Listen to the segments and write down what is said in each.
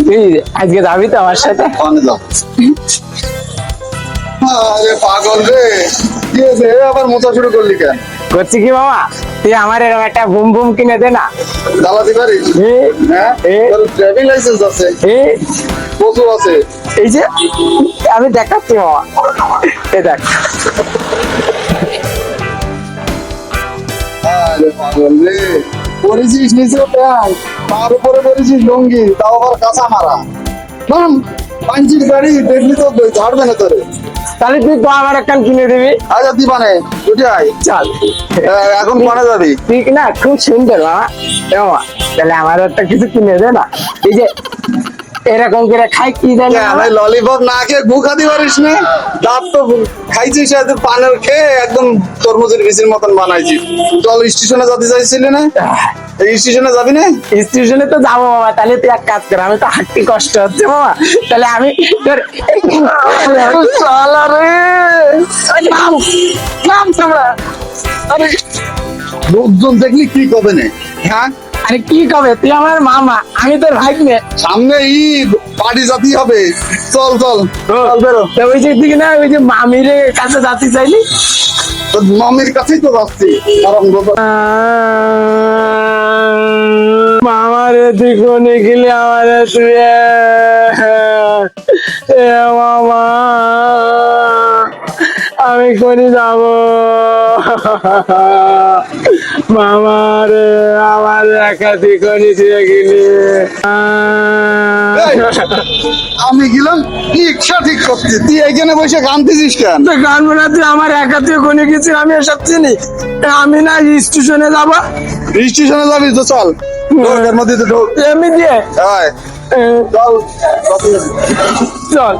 তুই আজকে যাবি তো আমার সাথে? ওখানে যাও আরে পাগল রে। কি হয়েছে? আবার মোচা শুরু করলি কেন? করছি কি মামা? তুই আমার এরকম একটা বুম বুম কিনে দে না। পারিস হ্যাঁ? এ। তোর ড্রাইভিং লাইসেন্স আছে? প্রচুর আছে। এই যে আমি দেখাচ্ছি মামা। এ দেখ। আরে পাগল রে। পরেছিস নিচে প্যান্ট তার উপরে পরেছিস লুঙ্গি তাও আবার কাঁচা মারা। নাম পাঞ্চির গাড়ি দেখলি তো ঝাড়বে না তোরে। তাহলে তুই তো আমার একটা কিনে দিবি। আচ্ছা দিবানে উঠে আয়। চল। এ, এখন কোনে যাবি? ঠিক না খুব সুন্দর মামা তাহলে আমার একটা কিছু কিনে দে না এই যে এরকম করে খাই কি জানি? ললিপপ না খেয়ে গু খাতে পারিস না? দাঁত তো খাইছিস এত পানের খেয়ে একদম তরমুজের বিচির মতন বানাইছিস চল স্টেশনে যেতে চাইছিলি না? স্টেশনে যাবি না? স্টেশনে তো যাব মামা তাহলে তুই এক কাজ কর আমি তো হাঁটতে কষ্ট হচ্ছে মামা। তাহলে আমি তোর রে। নাম নাম তোমরা। লোকজন দেখলি কি কবে না? হ্যাঁ? আরে কি কবে? তুই আমার মামা আমি তোর ভাগ্নে। সামনে ঈদ পার্টি জাতি হবে। চল চল। চল। বেরো। তো ওই যে দিকে না ওই যে মামির কাছে যাচ্ছি চাইলি তোর মামির কাছেই তো যাচ্ছি। আরাম করে। মামারে তুই কোনে গেলি আমারে তুই এ মামা আমি কোনে যাব? মামারে দিয়ে গেলি আমি গেলাম রিক্সা ঠিক করতে। তুই এখানে বসে কেন? তো গান না তুই আমার একা তুই কোনে গেছিস আমি এসব চিনি? আমি না স্টেশনে যাব। স্টেশনে যাবি তো চল। মধ্যে তো ঢোক। এমনি দিয়ে। চল।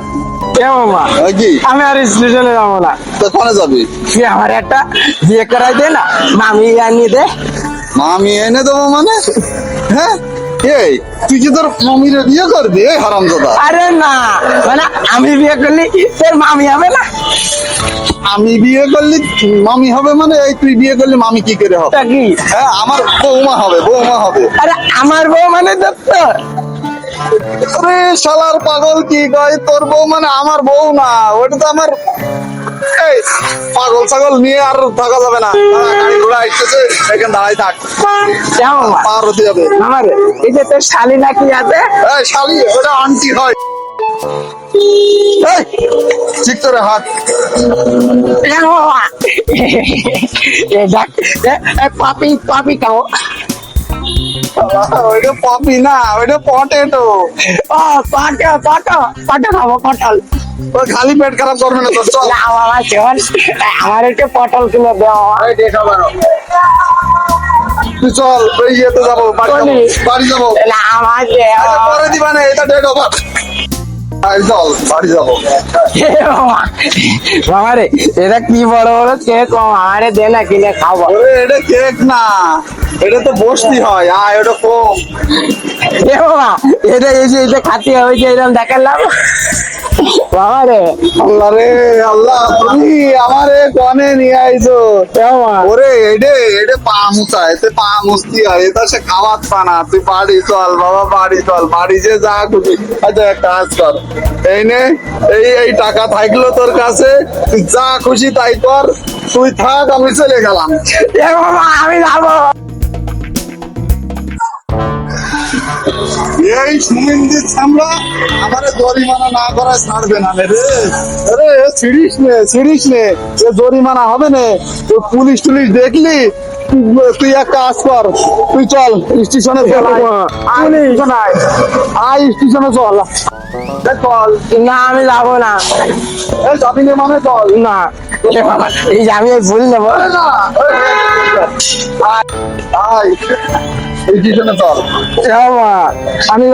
আমি আর স্টেশনে যাব না। তো কোনে যাবি? তুই আমার একটা বিয়ে করাই দে না। মামি আনিয়ে দে। মামি এনে দেবো মানে? হ্যাঁ? এই তুই কি তোর মামির বিয়ে করবি? এই হারাম দাদা আরে না মানে আমি বিয়ে করলি তোর মামি হবে না? আমি বিয়ে করলি মামি হবে মানে? এই তুই বিয়ে করলি মামি কি করে হবে? হ্যাঁ আমার বৌমা হবে বৌমা হবে। আরে আমার বউ মানে দত্ত? আরে শালার পাগল কি কয়? তোর বউ মানে আমার বউ না ওটা তো আমার এই পাগল ছাগল নিয়ে আর থাকা যাবে না। গাড়ি ঘোড়া আসতেছে এখানে দাঁড়াই থাক। কেমন পার হতে যাবে। আমার এই যে তোর শালি নাকি আছে? এই শালি ওটা আন্টি হয়। এই ঠিক করে হাত। পাপি পাপি খাও। ওইটা পপি না ওইটা পটেটো। পাটা পাটা পাটা খাব পটল। ওই খালি পেট খারাপ করবে না দোস্ত মামা চল। আমার একটু পটল কিনে দেওয়া তুই চল ওই ইয়েতে যাব বাড়ি যাব বাড়ি যাব। আমার আচ্ছা, পরে দিবা না এটা ডেট ওভার এটা কি বড় বড় কেক আমারে দে না কিনে খাব। এটা কেক না। এটা তো বসতি হয় আয় ওটা কম এ বাবা এটা এই যে এটা খাতি হয়েছে এরকম দেখালাম। বাবা আল্লাহ রে আল্লাহ তুমি আমারে কনে নিয়ে আইছো? ওরে এডে এডে পা মুছা এতে পা মুছতি এটা সে খাওয়াত পানা। তুই বাড়ি চল বাবা বাড়ি চল বাড়ি যে যা খুশি। আচ্ছা এক কাজ কর। এই নে এই এই টাকা থাকল তোর কাছে তুই যা খুশি তাই কর তুই থাক আমি চলে গেলাম। আমি যাব। এই সুমিন্দির সামলা আমারে জরিমানা না করায় ছাড়বে না রে। আরে ছিড়িস নে ছিড়িস নে। এ জরিমানা হবে না। তো পুলিশ টুলিশ দেখলি? তুই এক কাজ কর তুই চল স্টেশনে চল। আয়। আয় স্টেশনে চল। চল। না আমি যাব না। এই যাবি না মানে চল। না। এই আমি ভুল নেব। না আয়। আমি